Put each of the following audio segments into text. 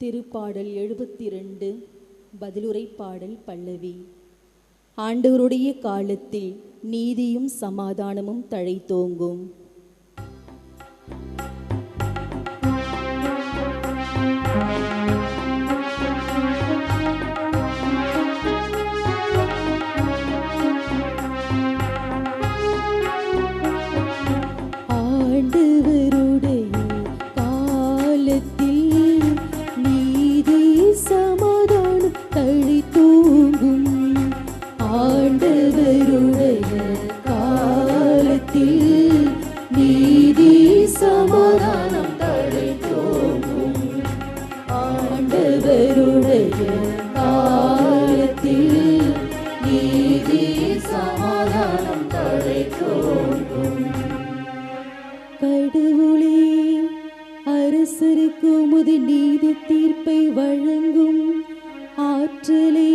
திருப்பாடல் எழுபத்தி ரெண்டு பதிலுரை பாடல் பல்லவி. ஆண்டவருடைய காலத்தில் நீதியும் சமாதானமும் தழைத்தோங்கும். சமாதானம் தழைத்தோங்கும் ஆண்டவருடைய காலத்தில் நீதி சமாதானம் தழைத்தோங்கும் கடவுளே அரசருக்கு உமது நீதி தீர்ப்பை வழங்கும் ஆற்றலை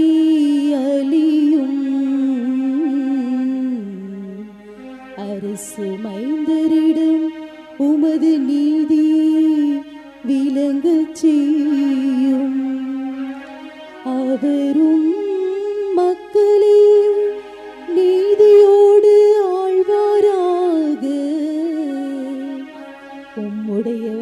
அரசு மைந்தரிடம் உமது நீதி விளங்கச் செய்யும். அவரும் மக்களே நீதியோடு ஆழ்வாராக. உம்முடைய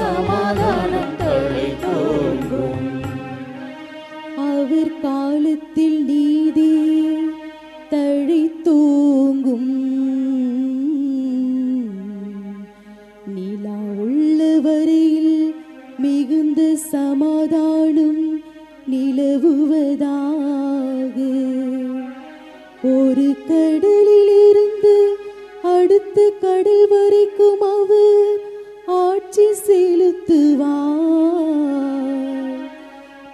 சமாதானம் தலை தழைத்தோங்கும் அவர் காலத்தில் நீதி தழி தூங்கும் நிலா உள்ள வரையில் மிகுந்த சமாதானம் நிலவுவதாக. ஒரு கடலிலிருந்து அடுத்த கடல் வரைக்கும் அவர் ஆட்சி செய் நடத்துவார்.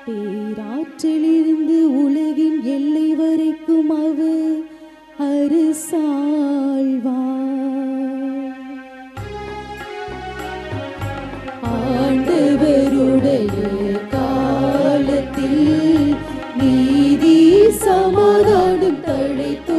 பேராற்றிலிருந்து உலகின் எல்லை வரைக்கும் அவர் அரசாழ்வார். ஆண்டவருடைய காலத்தில் நீதி சமாதானம் தழைத்து